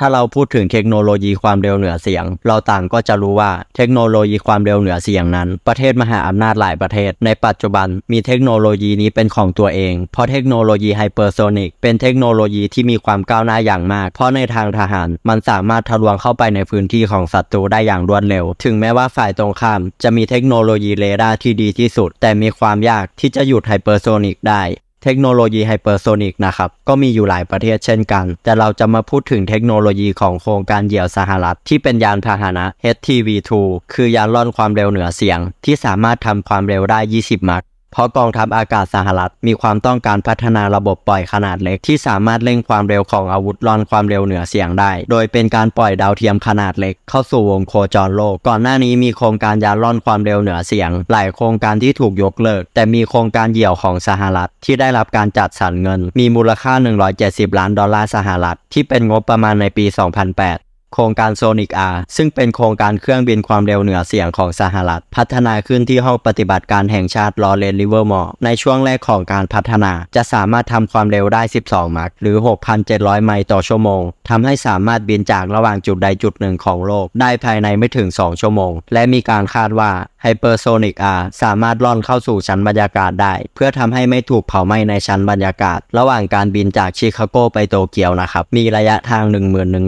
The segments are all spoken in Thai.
ถ้าเราพูดถึงเทคโนโลยีความเร็วเหนือเสียง เราต่างก็จะรู้ว่าเทคโนโลยีความเร็วเหนือเสียงนั้น ประเทศมหาอำนาจหลายประเทศ ในปัจจุบันมีเทคโนโลยีนี้เป็นของตัวเอง เพราะเทคโนโลยีไฮเปอร์โซนิกเป็นเทคโนโลยีที่มีความก้าวหน้าอย่างมาก เพราะในทางทหารมันสามารถทะลวงเข้าไปในพื้นที่ของศัตรูได้อย่างรวดเร็ว ถึงแม้ว่าฝ่ายตรงข้ามจะมีเทคโนโลยีเรดาร์ที่ดีที่สุด แต่มีความยากที่จะหยุดไฮเปอร์โซนิกได้ เทคโนโลยีไฮเปอร์โซนิกนะครับ ก็มีอยู่หลายประเทศเช่นกัน แต่เราจะมาพูดถึงเทคโนโลยีของโครงการเหยี่ยวสหรัฐ ที่เป็นยานพาหนะ HTV2 คือยานล่อนความเร็วเหนือเสียง ที่สามารถทำความเร็วได้ 20 มัค เพราะกองทัพอากาศสหรัฐมีความต้องการพัฒนาระบบปล่อยขนาดเล็ก ที่สามารถเร่งความเร็วของอาวุธล่อนความเร็วเหนือเสียงได้ โดยเป็นการปล่อยดาวเทียมขนาดเล็ก เข้าสู่วงโคจรโลก ก่อนหน้านี้มีโครงการยานล่อนความเร็วเหนือเสียง หลายโครงการที่ถูกยกเลิก แต่มีโครงการเหี่ยวของสหรัฐที่ได้รับการจัดสรรเงิน มีมูลค่า 170 ล้านดอลลาร์สหรัฐที่เป็นงบประมาณในปี 2008 ครงการ Sonic R ซึ่งเป็นโครงการเครื่องบินความเร็วเหนือเสียงของสหรัฐ พัฒนาขึ้นที่ห้องปฏิบัติการแห่งชาติลอเรนลิเวอร์มอร์ในช่วงแรกของการพัฒนา จะสามารถทำความเร็วได้ 12 มัคหรือ 6,700 ไมล์ต่อชั่วโมงทำให้สามารถบินจากระหว่างจุดใดจุดหนึ่งของโลก ได้ภายในไม่ถึง 2 ชั่วโมง และมีการคาดว่า Hypersonic R สามารถล่อนเข้าสู่ชั้นบรรยากาศได้ เพื่อทำให้ไม่ถูกเผาไหม้ในชั้นบรรยากาศ ระหว่างการบินจากชิคาโกไปโตเกียวนะครับ มีระยะทาง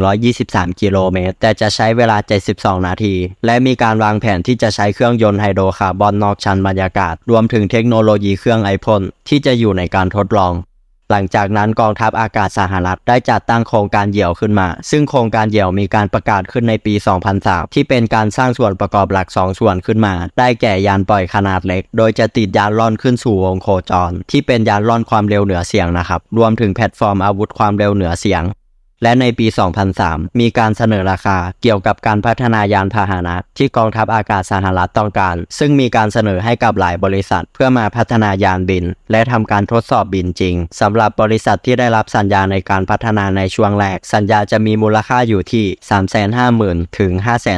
1123 กิโลเมตร แต่จะใช้เวลา 72 นาที และมีการวางแผนที่จะใช้เครื่องยนต์ไฮโดรคาร์บอนนอกชั้นบรรยากาศ รวมถึงเทคโนโลยีเครื่องไอพ่นที่จะอยู่ในการทดลอง หลังจากนั้นกองทัพอากาศสหรัฐได้จัดตั้งโครงการเหยี่ยวขึ้นมา ซึ่งโครงการเหยี่ยวมีการประกาศขึ้นในปี 2003 ที่เป็นการสร้างส่วนประกอบหลัก 2 ส่วนขึ้นมา ได้แก่ยานปล่อยขนาดเล็ก โดยจะติดยานล่อนขึ้นสู่วงโคจร ที่เป็นยานล่อนความเร็วเหนือเสียงนะครับ รวมถึงแพลตฟอร์มอาวุธความเร็วเหนือเสียง และในปี 2003 มีการเสนอราคาเกี่ยวกับการพัฒนายานพาหนะที่กองทัพอากาศสหรัฐต้องการ ซึ่งมีการเสนอให้กับหลายบริษัท เพื่อมาพัฒนายานบิน และทำการทดสอบบินจริงสำหรับบริษัทที่ได้รับสัญญาในการพัฒนาในช่วงแรก สัญญาจะมีมูลค่าอยู่ที่ 350,000 ถึง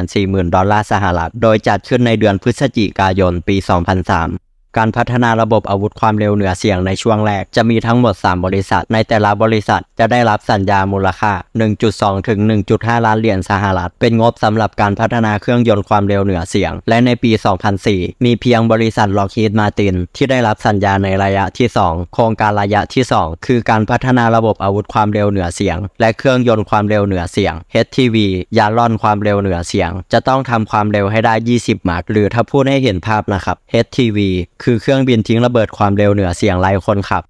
540,000 ดอลลาร์สหรัฐ โดยจัดขึ้นในเดือนพฤศจิกายนปี 2003 การพัฒนาระบบอาวุธความเร็วเหนือเสียงในช่วงแรก จะมีทั้งหมด 3 บริษัท ในแต่ละบริษัทจะได้รับสัญญามูลค่า 1.2 ถึง 1.5 ล้านเหรียญสหรัฐ เป็นงบสำหรับการพัฒนาเครื่องยนต์ความเร็วเหนือเสียง และในปี 2004 มีเพียงบริษัทล็อกฮีดมาติน ที่ได้รับสัญญาในระยะที่ 2 โครงการระยะที่ 2 คือการพัฒนาระบบอาวุธความเร็วเหนือเสียง และเครื่องยนต์ความเร็วเหนือเสียง HTV ยานล่อนความเร็วเหนือเสียง จะต้องทำความเร็วให้ได้ 20 มาร์คหรือถ้าพูดให้เห็นภาพนะครับ HTV คือเครื่องบินทิ้งระเบิดความเร็วเหนือเสียงไร้คนขับ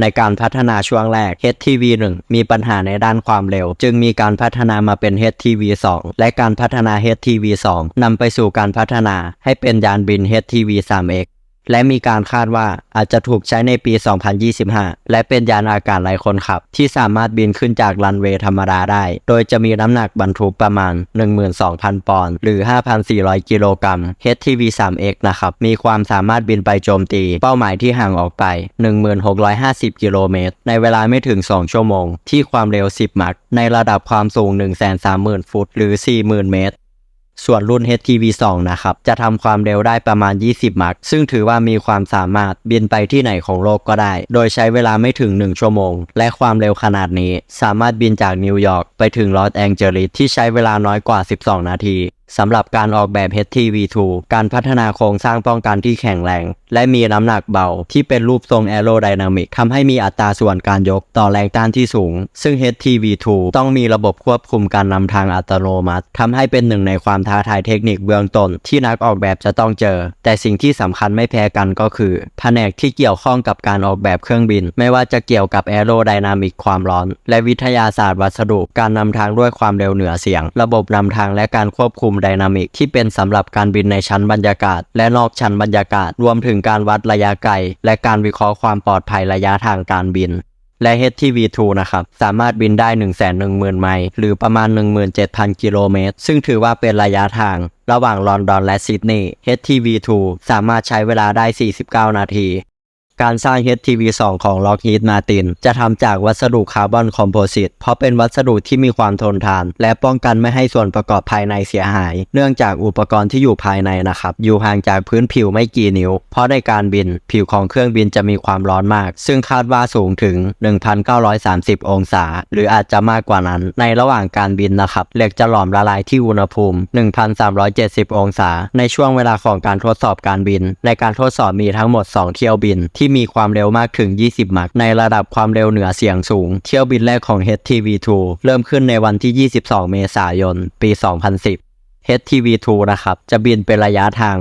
ในการพัฒนาช่วงแรก HTV1 มีปัญหาในด้านความเร็ว จึงมีการพัฒนามาเป็น HTV2 และการพัฒนา HTV2 นำไปสู่การพัฒนาให้เป็นยานบิน HTV3X และมีการคาดว่าอาจจะถูกใช้ในปี 2025 และเป็นยานอากาศไร้คนขับ ที่สามารถบินขึ้นจากรันเวย์ธรรมดาได้ โดยจะมีน้ำหนักบรรทุกประมาณ 12,000 ปอนด์ หรือ 5,400 กิโลกรัม HTV3X นะครับ มีความสามารถบินไปโจมตี เป้าหมายที่ห่างออกไป 1650 กิโลเมตร ในเวลาไม่ถึง 2 ชั่วโมง ที่ความเร็ว 10 มัคในระดับความสูง 130,000 ฟุต หรือ 40,000 เมตร ส่วนรุ่น HTV2 นะครับ จะทำความเร็วได้ประมาณ 20 มัคซึ่งถือว่ามีความสามารถบินไปที่ไหนของโลกก็ได้ โดยใช้เวลาไม่ถึง 1 ชั่วโมง และความเร็วขนาดนี้ สามารถบินจากนิวยอร์กไปถึงลอสแองเจลิสที่ใช้เวลาน้อยกว่า 12 นาที สำหรับการออกแบบ HTV2 การพัฒนาโครงสร้างป้องกันที่แข็งแรง และมีน้ำหนักเบา ที่เป็นรูปทรงแอโรไดนามิกทำให้มีอัตราส่วนการยกต่อแรงต้านที่สูง ซึ่ง HTV2 ต้องมีระบบควบคุมการนำทางอัตโนมัติทำให้เป็นหนึ่งในความท้าทายเทคนิคเบื้องต้น ที่นักออกแบบจะต้องเจอ แต่สิ่งที่สำคัญไม่แพ้กันก็คือ แผนกที่เกี่ยวข้องกับการออกแบบเครื่องบิน ไม่ว่าจะเกี่ยวกับแอโรไดนามิกความร้อน และวิทยาศาสตร์วัสดุ การนำทางด้วยความเร็วเหนือเสียง ระบบนำทางและการควบคุมไดนามิกที่เป็นสำหรับการบินในชั้นบรรยากาศ และนอกชั้นบรรยากาศ รวมถึงการวัดระยะไกล และการวิเคราะห์ความปลอดภัยระยะทางการบินและ HTV2 นะครับ สามารถบินได้ 110,000 ไมล์หรือประมาณ 17,000 กิโลเมตร ซึ่งถือว่าเป็นระยะทาง ระหว่างลอนดอนและซิดนีย์ HTV2 สามารถใช้เวลาได้ 49 นาที การสร้าง HTV2 ของ Lockheed Martin จะทำจากวัสดุคาร์บอนคอมโพสิต เพราะเป็นวัสดุที่มีความทนทาน และป้องกันไม่ให้ส่วนประกอบภายในเสียหาย เนื่องจากอุปกรณ์ที่อยู่ภายในนะครับ อยู่ห่างจากพื้นผิวไม่กี่นิ้ว เพราะในการบินผิวของเครื่องบินจะมีความร้อนมาก ซึ่งคาดว่าสูงถึง 1,930 องศา หรืออาจจะมากกว่านั้น ในระหว่างการบินนะครับเหล็กจะหลอมละลายที่อุณหภูมิ 1,370 องศา ในช่วงเวลาของการทดสอบการบิน ในการทดสอบมีทั้งหมด 2 เที่ยวบินที่ที่มีความเร็วมากถึง 20 มัก ในระดับความเร็วเหนือเสียงสูง เที่ยวบินแรกของ HTV2 เริ่มขึ้นในวันที่ 22 เมษายน ปี 2010 HTV2 นะครับ จะบินเป็นระยะทาง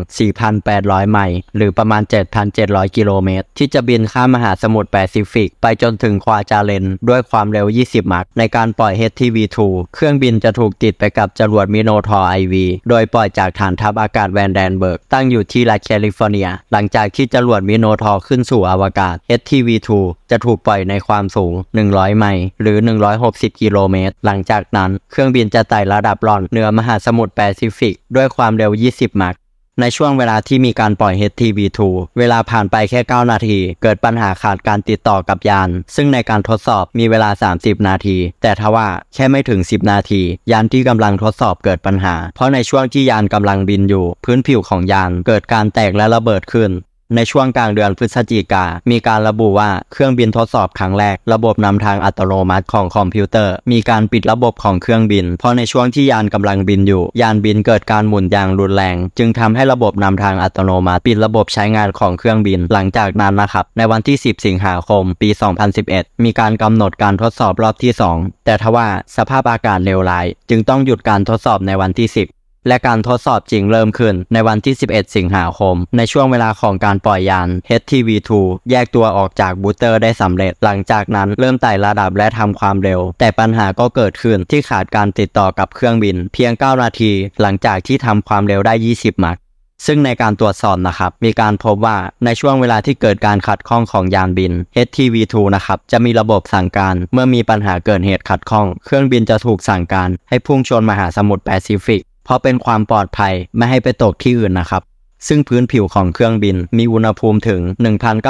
4,800 ไมล์หรือประมาณ 7,700 กิโลเมตร ที่จะบินข้ามมหาสมุทรแปซิฟิก ไปจนถึงควาจาเลน ด้วยความเร็ว 20 มักในการปล่อย HTV2 เครื่องบินจะถูกติดไปกับจรวดมิโนทอร์ไอวีโดยปล่อยจากฐานทัพอากาศแวนแดนเบิร์ก ตั้งอยู่ที่รัฐแคลิฟอร์เนีย หลังจากที่จรวดมิโนทอร์ขึ้นสู่อวกาศ HTV2 จะถูกปล่อยในความสูง 100 ไมล์หรือ 160 กิโลเมตร หลังจากนั้นเครื่องบินจะไต่ระดับร่อนเหนือมหาสมุทรแปซิฟิกด้วยความเร็ว 20 มักในช่วงเวลาที่มีการปล่อย HTV2 เวลาผ่านไปแค่ 9 นาที เกิดปัญหาขาดการติดต่อกับยาน ซึ่งในการทดสอบมีเวลา 30 นาที แต่ทว่าแค่ไม่ถึง 10 นาที ยานที่กำลังทดสอบเกิดปัญหา เพราะในช่วงที่ยานกำลังบินอยู่ พื้นผิวของยานเกิดการแตกและระเบิดขึ้น ในช่วงกลางเดือนพฤศจิกา มีการระบุว่าเครื่องบินทดสอบครั้งแรก ระบบนำทางอัตโนมัติของคอมพิวเตอร์ มีการปิดระบบของเครื่องบิน เพราะในช่วงที่ยานกำลังบินอยู่ ยานบินเกิดการหมุนอย่างรุนแรง จึงทำให้ระบบนำทางอัตโนมัติ ปิดระบบใช้งานของเครื่องบิน หลังจากนั้นนะครับ ในวันที่ 10 สิงหาคม ปี 2011 มีการกำหนดการทดสอบรอบที่ 2 แต่ทว่าสภาพอากาศเลวร้าย จึงต้องหยุดการทดสอบในวันที่ 10 และการทดสอบจริงเริ่มขึ้นในวันที่ 11 สิงหาคม ในช่วงเวลาของการปล่อยยาน HTV2 แยกตัวออกจากบูสเตอร์ได้สำเร็จ หลังจากนั้นเริ่มไต่ระดับและทำความเร็ว แต่ปัญหาก็เกิดขึ้นที่ขาดการติดต่อกับเครื่องบิน เพียง 9 นาที หลังจากที่ทำความเร็วได้ 20 มักซึ่งในการตรวจสอบนะครับ มีการพบว่าในช่วงเวลาที่เกิดการขัดข้องของยานบิน HTV2 นะครับ จะมีระบบสั่งการเมื่อมีปัญหาเกิดเหตุขัดข้อง เครื่องบินจะถูกสั่งการให้พุ่งชนมหาสมุทรแปซิฟิก เพราะเป็นความปลอดภัยไม่ให้ไปตกที่อื่นนะครับ ซึ่งพื้นผิวของเครื่องบินมีอุณหภูมิถึง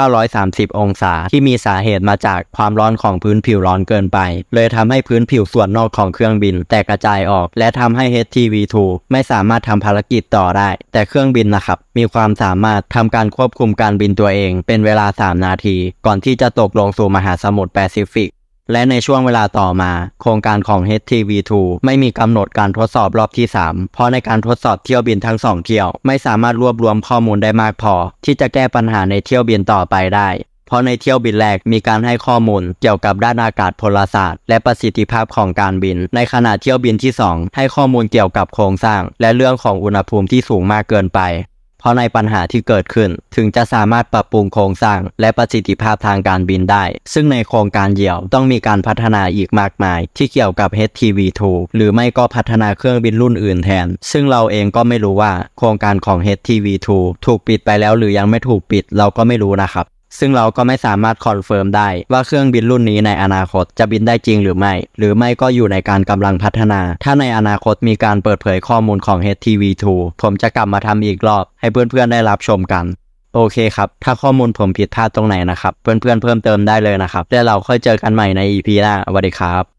1,930 องศา ที่มีสาเหตุมาจากความร้อนของพื้นผิวร้อนเกินไป เลยทำให้พื้นผิวส่วนนอกของเครื่องบิน แตกกระจายออก และทำให้ HTV2 ไม่สามารถทำภารกิจต่อได้ แต่เครื่องบินนะครับ มีความสามารถทำการควบคุมการบินตัวเอง เป็นเวลา 3 นาที ก่อนที่จะตกลงสู่มหาสมุทรแปซิฟิก และในช่วงเวลาต่อมา โครงการของ HTV2 ไม่มีกำหนดการทดสอบรอบที่ 3 เพราะในการทดสอบเที่ยวบินทั้ง 2 เที่ยว ไม่สามารถรวบรวมข้อมูลได้มากพอ ที่จะแก้ปัญหาในเที่ยวบินต่อไปได้ เพราะในเที่ยวบินแรกมีการให้ข้อมูล เกี่ยวกับด้านอากาศพลศาสตร์ และประสิทธิภาพของการบิน ในขณะเที่ยวบินที่ 2 ให้ข้อมูลเกี่ยวกับโครงสร้าง และเรื่องของอุณหภูมิที่สูงมากเกินไป เพราะในปัญหาที่เกิดขึ้นถึงจะสามารถปรับปรุงโครงสร้าง และประสิทธิภาพทางการบินได้ ซึ่งในโครงการเหยี่ยวต้องมีการพัฒนาอีกมากมาย ที่เกี่ยวกับ HTV2 หรือไม่ก็พัฒนาเครื่องบินรุ่นอื่นแทน ซึ่งเราเองก็ไม่รู้ว่าโครงการของ HTV2 ถูกปิดไปแล้วหรือยังไม่ถูกปิดเราก็ไม่รู้นะครับ ซึ่งเราก็ไม่สามารถคอนเฟิร์มได้ว่าเครื่องบินรุ่นนี้ในอนาคตจะบินได้จริงหรือไม่ หรือไม่ก็อยู่ในการกำลังพัฒนา ถ้าในอนาคตมีการเปิดเผยข้อมูลของ HTV2 ผมจะกลับมาทำอีกรอบ ให้เพื่อนๆได้รับชมกัน โอเคครับ ถ้าข้อมูลผมผิดพลาดตรงไหนนะครับ เพื่อนๆเพิ่มเติมได้เลยนะครับแล้วเราค่อยเจอกันใหม่ใน EP หน้าสวัสดีครับ